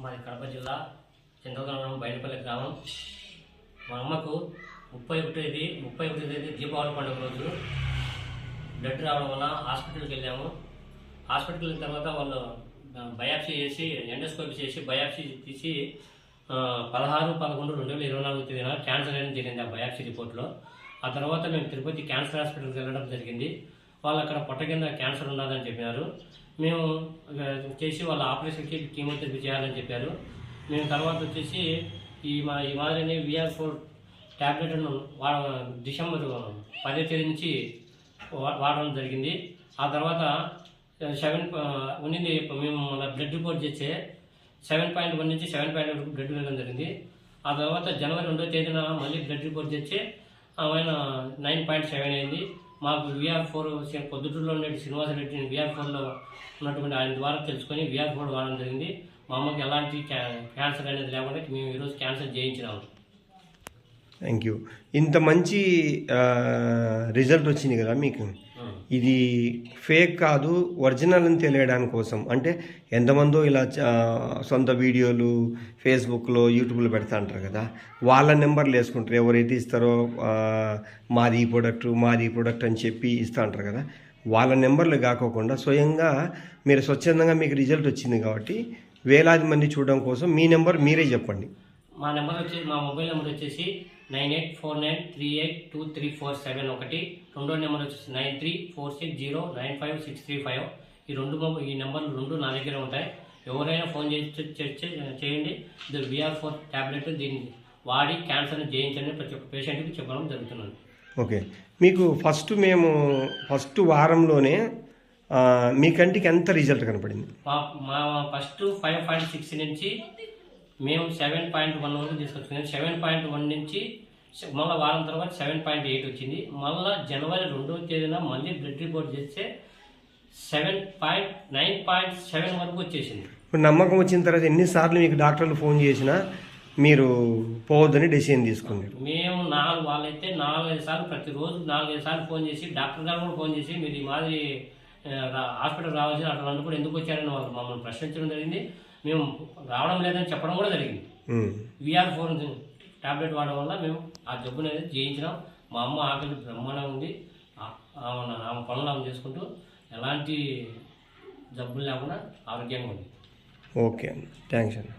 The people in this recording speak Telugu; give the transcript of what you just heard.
మాది కడప జిల్లా చింతగ్రామం బయటపల్లి గ్రామం. మా అమ్మకు ముప్పై ఒకటేది ముప్పై ఒకటి తేదీ దీపావళి పండుగ రోజు బ్లడ్ రావడం వల్ల హాస్పిటల్కి వెళ్ళాము. హాస్పిటల్కి వెళ్ళిన తర్వాత వాళ్ళు బయాప్సీ చేసి ఎండోస్కోపీ చేసి బయాప్సీ తీసి పదహారు పదకొండు రెండు వేల ఇరవై నాలుగు తేదీన క్యాన్సర్ అనేది జరిగింది ఆ బయాప్సీ రిపోర్ట్లో. ఆ తర్వాత మేము తిరుపతి క్యాన్సర్ హాస్పిటల్కి వెళ్ళడం జరిగింది. వాళ్ళు అక్కడ పొట్ట కింద క్యాన్సర్ ఉన్నదని చెప్పినారు మేము చేసి వాళ్ళ ఆపరేషన్కి కీమోథెరపీ చేయాలని చెప్పారు. మేము తర్వాత వచ్చేసి ఈ మా ఈ మాదిరిని విఆర్ ఫోర్ ట్యాబ్లెట్ను వా డిసెంబర్ పదే తేదీ నుంచి వాడడం జరిగింది. ఆ తర్వాత సెవెన్ ఉన్నింది మేము మన బ్లడ్ రిపోర్ట్ చేస్తే సెవెన్ పాయింట్ వన్ నుంచి సెవెన్ పాయింట్ వరకు బ్లడ్ వెళ్ళడం జరిగింది. ఆ తర్వాత జనవరి రెండో తేదీన మళ్ళీ బ్లడ్ రిపోర్ట్ చేస్తే ఆయన నైన్ పాయింట్ సెవెన్ అయింది. మాకు విఆర్ ఫోర్ పొద్దుటూరులో ఉండే శ్రీనివాసరెడ్డి విఆర్ ఫోర్లో ఉన్నటువంటి ఆయన ద్వారా తెలుసుకొని విఆర్ ఫోర్ వాడడం జరిగింది. మా అమ్మకి ఎలాంటి క్యా- క్యాన్సర్ అనేది లేకుండా మేము ఈరోజు క్యాన్సర్ చేయించినాము థ్యాంక్ యూ ఇంత మంచి రిజల్ట్ వచ్చింది కదా మీకు? ఇది ఫేక్ కాదు ఒరిజినల్ అని తెలియడానికి కోసం. అంటే ఎంతమందో ఇలా సొంత వీడియోలు ఫేస్బుక్లో యూట్యూబ్లో పెడతా అంటారు కదా వాళ్ళ నెంబర్లు వేసుకుంటారు. ఎవరైతే ఇస్తారో మాది ఈ ప్రోడక్ట్ మాది ఈ ప్రోడక్ట్ అని చెప్పి ఇస్తూ అంటారు కదా వాళ్ళ నెంబర్లు కాకోకుండా స్వయంగా మీరు స్వచ్ఛందంగా మీకు రిజల్ట్ వచ్చింది కాబట్టి వేలాది మంది చూడడం కోసం మీ నెంబర్ మీరే చెప్పండి. మా నెంబర్ వచ్చేసి మా మొబైల్ నెంబర్ వచ్చేసి nine eight four nine three eight two three four seven ఒకటి. రెండో నెంబర్ వచ్చేసి nine three four six zero nine five six three five. ఈ రెండు మొబైల్ ఈ నెంబర్లు రెండు నా దగ్గర ఉంటాయి. ఎవరైనా ఫోన్ చేసి చేయండి. ఇది విఆర్ ఫోర్ ట్యాబ్లెట్ దీన్ని వాడి క్యాన్సర్ని జయించండి ప్రతి ఒక్క పేషెంట్కి చెప్పడం జరుగుతున్నది. ఓకే. మీకు ఫస్ట్ మేము ఫస్ట్ వారంలోనే మీ కంటికి ఎంత రిజల్ట్ కనపడింది? మా మా ఫస్ట్ ఫైవ్ పాయింట్ సిక్స్ నుంచి మేము సెవెన్ పాయింట్ వన్ వరకు తీసుకొచ్చుకున్నాం. సెవెన్ పాయింట్ వన్ నుంచి మళ్ళా వారం తర్వాత సెవెన్ పాయింట్ ఎయిట్ వచ్చింది. మళ్ళా జనవరి రెండవ తేదీన మళ్ళీ బ్లడ్ రిపోర్ట్ చేస్తే seven point nine point seven వరకు వచ్చేసింది. ఇప్పుడు నమ్మకం వచ్చిన తర్వాత ఎన్నిసార్లు మీకు డాక్టర్లు ఫోన్ చేసినా మీరు పోవద్దని డెసిషన్ తీసుకున్నారు? మేము నాలుగు వాళ్ళైతే నాలుగైదు సార్లు ప్రతిరోజు నాలుగైదు సార్లు ఫోన్ చేసి డాక్టర్ గారు కూడా ఫోన్ చేసి మీరు ఈ మాదిరి హాస్పిటల్ రావాల్సి అట్లా కూడా ఎందుకు వచ్చారని వాళ్ళు మమ్మల్ని ప్రశ్నించడం జరిగింది. మేము రావడం లేదని చెప్పడం కూడా జరిగింది. విఆర్ ఫోర్ టాబ్లెట్ వాడడం వల్ల మేము ఆ జబ్బుని అనేది జయించినాం. మా అమ్మ ఆకలి బ్రహ్మాండంగా ఉంది. ఆమె ఆమె పనులు ఆమె చేసుకుంటూ ఎలాంటి జబ్బులు లేకుండా ఆరోగ్యంగా ఉంది. ఓకే అండి థ్యాంక్స్ అండి